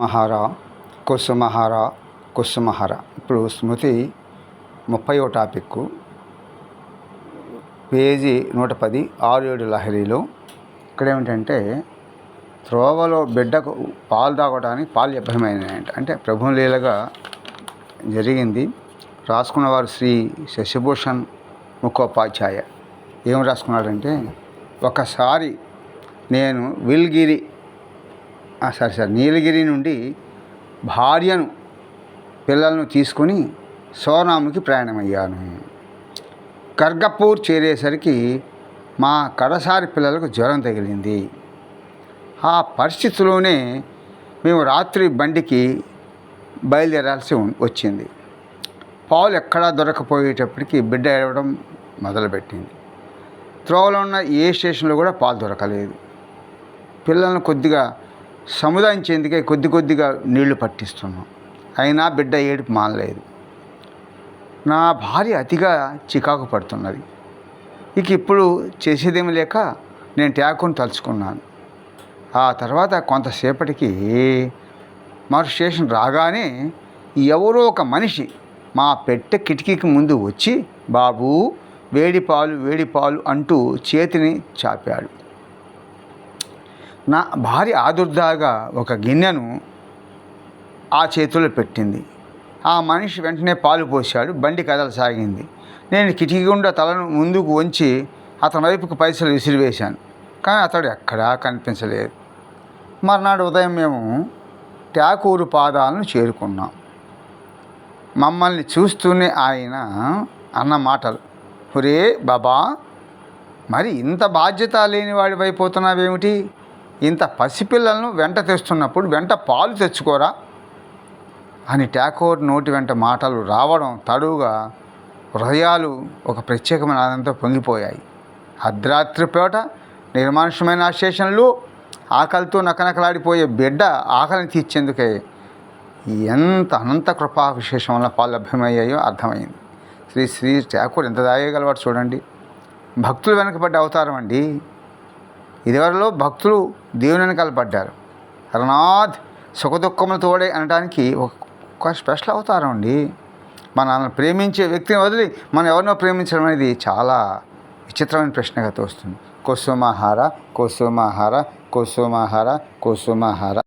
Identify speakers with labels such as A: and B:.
A: మహారా కుసుమహార కుసుమహార. ఇప్పుడు స్మృతి ముప్పైవ topic page నూట పది ఆరు ఏడు లహరిలో. ఇక్కడ ఏమిటంటే త్రోవలో బిడ్డకు పాలు తాగడానికి పాలు లభ్యమైనాయంట అంటే ప్రభు లీలగా జరిగింది. రాసుకున్నవారు శ్రీ శశిభూషణ్ ముఖోపాధ్యాయ. ఏం రాసుకున్నాడంటే ఒకసారి నేను విల్గిరి సరే సార్. నీలగిరి నుండి భార్యను పిల్లలను తీసుకొని సోనాముకి ప్రయాణమయ్యాను. కర్గపూర్ చేరేసరికి మా కడసారి పిల్లలకు జ్వరం తగిలింది. ఆ పరిస్థితిలోనే మేము రాత్రి బండికి బయలుదేరాల్సి వచ్చింది. పాలు ఎక్కడా దొరకపోయేటప్పటికి బిడ్డ ఏడవడం మొదలుపెట్టింది. త్రోవలో ఉన్న ఏ స్టేషన్లో కూడా పాలు దొరకలేదు. పిల్లలను కొద్దిగా సముదాయించేందుకే కొద్ది కొద్దిగా నీళ్ళు పట్టిస్తున్నాం. అయినా బిడ్డ ఏడుపు మానలేదు. నా భార్య అతిగా చికాకు పడుతున్నది. ఇక ఇప్పుడు చేసేదేమి లేక నేను ట్యాకుని తలుచుకున్నాను. ఆ తర్వాత కొంతసేపటికి మరో స్టేషన్ రాగానే ఎవరో ఒక మనిషి మా పెట్టె కిటికీకి ముందు వచ్చి బాబు వేడి పాలు వేడి పాలు అంటూ చేతిని చాపాడు. నా భార్య ఆదుర్దాగా ఒక గిన్నెను ఆ చేతిలో పెట్టింది. ఆ మనిషి వెంటనే పాలు పోశాడు బండి కదలసాగింది నేను కిటికీ గుండా తలను ముందుకు వంచి అతని వైపుకు పైసలు విసిరివేశాను కానీ అతడు ఎక్కడా కనిపించలేదు. మర్నాడు ఉదయం మేము ట్యాకూరు పాదాలను చేరుకున్నాం. మమ్మల్ని చూస్తూనే ఆయన అన్న మాటలు ఒరే బాబా మరి ఇంత బాధ్యత లేని వాడివైపోతున్నావేమిటి ఇంత పసిపిల్లలను వెంట తెస్తున్నప్పుడు వెంట పాలు తెచ్చుకోరా? అని ట్యాకోర్ నోటి వెంట మాటలు రావడం తడువుగా హృదయాలు ఒక ప్రత్యేకమైన ఆనందంతో పొంగిపోయాయి. అర్ధరాత్రిపేట నిర్మానుషమైన ఆ స్టేషన్లు ఆకలితో నకనకలాడిపోయే బిడ్డ ఆకలిని తీర్చేందుకే ఎంత అనంత కృపా విశేషం వల్ల పాలు లభ్యమయ్యాయో అర్థమైంది. శ్రీ శ్రీ ఠాకూర్ ఎంత దాయగలవాడు చూడండి. భక్తులు వెనకబడ్డ అవతారం అండి. ఇదివరలో భక్తులు దేవుని వెనకాల పడ్డారు. రనాథ్ సుఖదుఖములు తోడే అనడానికి ఒక ఒక స్పెషల్ అవతారం అండి. మనల్ని ప్రేమించే వ్యక్తిని వదిలి మనం ఎవరినో ప్రేమించడం అనేది చాలా విచిత్రమైన ప్రశ్నగా తోస్తుంది. కుసుమహార కుసుమహార కుసుమహార కుసుమహార.